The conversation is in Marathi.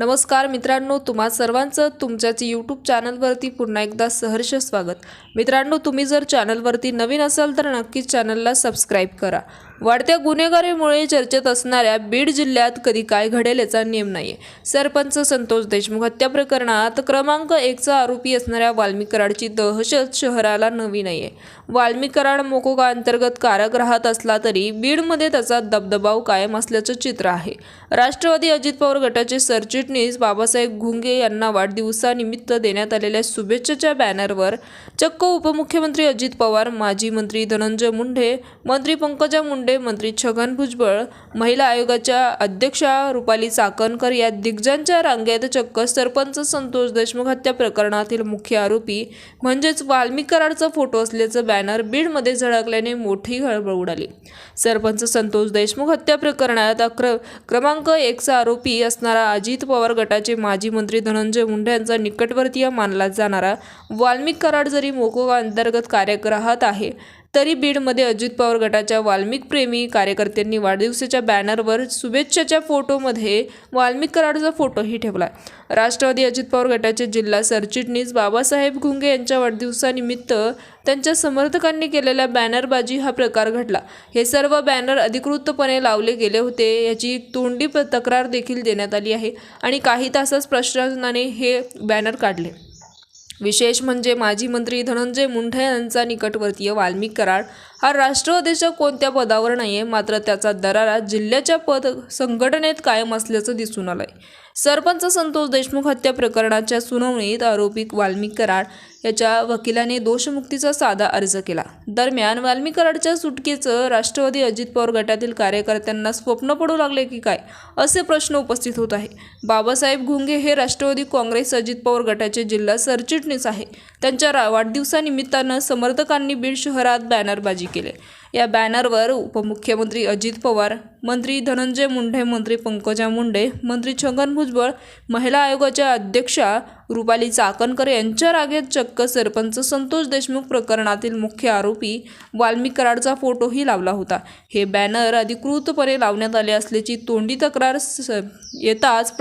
नमस्कार मित्रांनो तुम्हा सर्वांचं तुमच्याच यूट्यूब चॅनलवरती पुन्हा एकदा सहर्ष स्वागत. मित्रांनो तुम्ही जर चॅनलवरती नवीन असाल तर नक्कीच चॅनलला सबस्क्राईब करा. वाढत्या गुन्हेगारीमुळे चर्चेत असणाऱ्या बीड जिल्ह्यात कधी काय घडेल याचा नियम नाही सरपंच संतोष देशमुख हत्या प्रकरणात क्रमांक एकचा आरोपी असणाऱ्या वाल्मी कराडची दहशत शहराला नवी नाही आहे वाल्मी कराड मोकोका अंतर्गत कारागृहात असला तरी बीडमध्ये त्याचा दबदबाव कायम असल्याचं चित्र आहे. राष्ट्रवादी अजित पवार गटाचे सरचिटणीस बाबासाहेब घुंगे यांना वाढदिवसानिमित्त देण्यात आलेल्या शुभेच्छेच्या बॅनरवर चक्क उपमुख्यमंत्री अजित पवार माजी मंत्री धनंजय मुंडे मंत्री पंकजा मुंडे मंत्री छगन भुजबळ महिला आयोगाच्या अध्यक्षा रुपाली चाकणकर या दिग्गजांच्या रांगेत चक्क सरपंच संतोष देशमुख हत्या प्रकरणातील मुख्य आरोपी म्हणजेच वाल्मिकराडचा फोटो असल्याचं बॅनर बीडमध्ये झळकल्याने मोठी खळबळ उडाली. सरपंच संतोष देशमुख हत्या प्रकरणात अक्र क्रमांक एकचा आरोपी असणारा अजित पवार गटाचे माजी मंत्री धनंजय मुंडे यांचा निकटवर्तीय मानला जाणारा वाल्मिक कराड जरी मोकोगा अंतर्गत कारागृहात आहे तरी बीडमध्ये अजित पवार गटाच्या वाल्मिक प्रेमी कार्यकर्त्यांनी वाढदिवसाच्या बॅनरवर शुभेच्छाच्या फोटोमध्ये वाल्मिक कराडचा फोटोही ठेवला. राष्ट्रवादी अजित पवार गटाचे जिल्हा सरचिटणीस बाबासाहेब घुंगे यांच्या वाढदिवसानिमित्त त्यांच्या समर्थकांनी केलेल्या बॅनरबाजी हा प्रकार घडला. हे सर्व बॅनर अधिकृतपणे लावले गेले होते याची तोंडी प- तक्रार देखील देण्यात आली आहे आणि काही तासास प्रशासनाने हे बॅनर काढले. विशेष म्हणजे माजी मंत्री धनंजय मुंढे यांचा निकटवर्तीय वाल्मिक कराड. हा राष्ट्रवादीच्या कोणत्या पदावर नाही आहे मात्र त्याचा दरारा जिल्ह्याच्या पद संघटनेत कायम असल्याचं दिसून आलंय. सरपंच संतोष देशमुख हत्या प्रकरणाच्या सुनावणीत आरोपी वाल्मिक कराड याच्या वकिलाने दोषमुक्तीचा साधा अर्ज केला. दरम्यान वाल्मिक कराडच्या सुटकेचं राष्ट्रवादी अजित पवार गटातील कार्यकर्त्यांना स्वप्न पडू लागले की काय असे प्रश्न उपस्थित होत आहे बाबासाहेब घुंगे हे राष्ट्रवादी काँग्रेस अजित पवार गटाचे जिल्हा सरचिटणीस आहे त्यांच्या वाढदिवसानिमित्तानं समर्थकांनी बीड शहरात बॅनरबाजी केली. या बॅनरवर उपमुख्यमंत्री अजित पवार मंत्री धनंजय मुंडे मंत्री पंकजा मुंडे मंत्री छगन भुजबळ महिला आयोगाच्या अध्यक्षा रुपाली चाकणकर यांच्या रागेत चक्क सरपंच संतोष देशमुख प्रकरणातील मुख्य आरोपी वाल्मिक कराडचा फोटोही लावला होता. हे बॅनर अधिकृतपणे लावण्यात आले असल्याची तोंडी तक्रार स- येताच